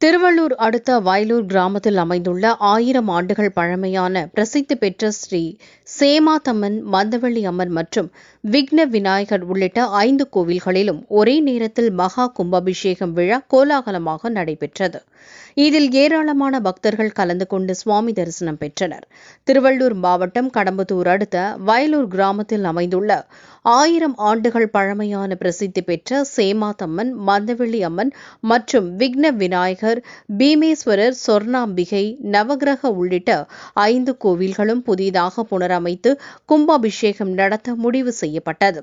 திருவள்ளூர் அடுத்த வயலூர் கிராமத்தில் அமைந்துள்ள ஆயிரம் ஆண்டுகள் பழமையான பிரசித்தி பெற்ற ஸ்ரீ சேமாத்தம்மன் மந்தவள்ளி அம்மன் மற்றும் விக்ன விநாயகர் உள்ளிட்ட ஐந்து கோவில்களிலும் ஒரே நேரத்தில் மகா கும்பாபிஷேகம் விழா கோலாகலமாக நடைபெற்றது. இதில் ஏராளமான பக்தர்கள் கலந்து கொண்டு சுவாமி தரிசனம் பெற்றனர். திருவள்ளூர் மாவட்டம் கடம்பத்தூர் அடுத்த வயலூர் கிராமத்தில் அமைந்துள்ள ஆயிரம் ஆண்டுகள் பழமையான பிரசித்தி பெற்ற சேமாத்தம்மன் மந்தவெள்ளி அம்மன் மற்றும் விக்ன விநாயகர் பீமேஸ்வரர் சொர்ணாம்பிகை நவகிரக உள்ளிட்ட ஐந்து கோவில்களும் புதிதாக புனரமைத்து கும்பாபிஷேகம் நடத்த முடிவு செய்யப்பட்டது.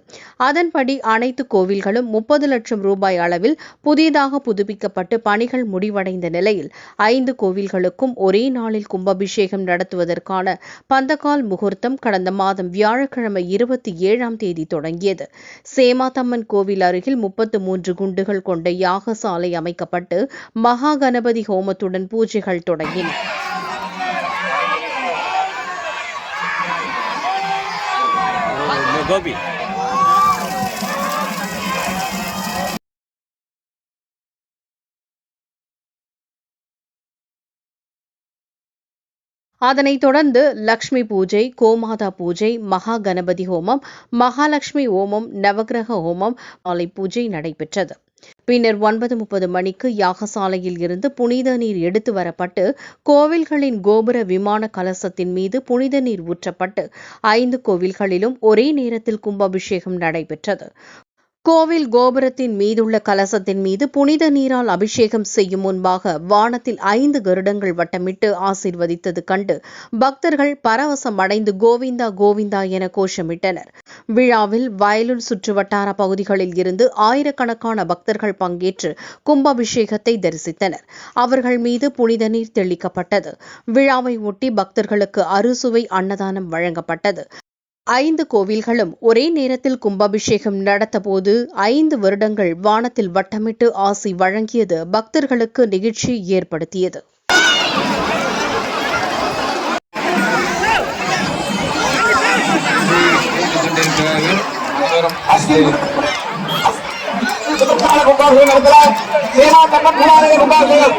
அதன்படி அனைத்து கோவில்களும் முப்பது லட்சம் ரூபாய் அளவில் புதிதாக புதுப்பிக்கப்பட்டு பணிகள் முடிவடைந்த நிலையில் ஐந்து கோவில்களுக்கும் ஒரே நாளில் கும்பாபிஷேகம் நடத்துவதற்கான பந்தகால் முகூர்த்தம் கடந்த மாதம் வியாழக்கிழமை இருபத்தி ஏழாம் தேதி தொடங்கியது. சேமாத்தம்மன் கோவில் அருகில் முப்பத்து மூன்று குண்டுகள் கொண்ட யாகசாலை அமைக்கப்பட்டு மகா கணபதி ஹோமத்துடன் பூஜைகள் தொடங்கின. கோபி அதனைத் தொடர்ந்து லக்ஷ்மி பூஜை கோமாதா பூஜை மகா கணபதி ஹோமம் மகாலட்சுமி ஹோமம் நவகிரக ஹோமம் மாலை பூஜை நடைபெற்றது. பின்னர் ஒன்பது முப்பது மணிக்கு யாகசாலையில் இருந்து புனித நீர் எடுத்து வரப்பட்டு கோவில்களின் கோபுர விமான கலசத்தின் மீது புனித நீர் ஊற்றப்பட்டு ஐந்து கோவில்களிலும் ஒரே நேரத்தில் கும்பாபிஷேகம் நடைபெற்றது. கோவில் கோபுரத்தின் மீதுள்ள கலசத்தின் மீது புனித நீரால் அபிஷேகம் செய்யும் முன்பாக வானத்தில் ஐந்து கருடங்கள் வட்டமிட்டு ஆசீர்வதித்தது கண்டு பக்தர்கள் பரவசம் அடைந்து கோவிந்தா கோவிந்தா என கோஷமிட்டனர். விழாவில் வயலூர் சுற்றுவட்டார பகுதிகளில் இருந்து ஆயிரக்கணக்கான பக்தர்கள் பங்கேற்று கும்பாபிஷேகத்தை தரிசித்தனர். அவர்கள் மீது புனித நீர் தெளிக்கப்பட்டது. விழாவை ஒட்டி பக்தர்களுக்கு அறுசுவை அன்னதானம் வழங்கப்பட்டது. ஐந்து கோவில்களும் ஒரே நேரத்தில் கும்பாபிஷேகம் நடத்தபோது ஐந்து வருடங்கள் வானத்தில் வட்டமிட்டு ஆசி வழங்கியது பக்தர்களுக்கு நிகழ்ச்சி ஏற்படுத்தியது. நடத்தலாம்.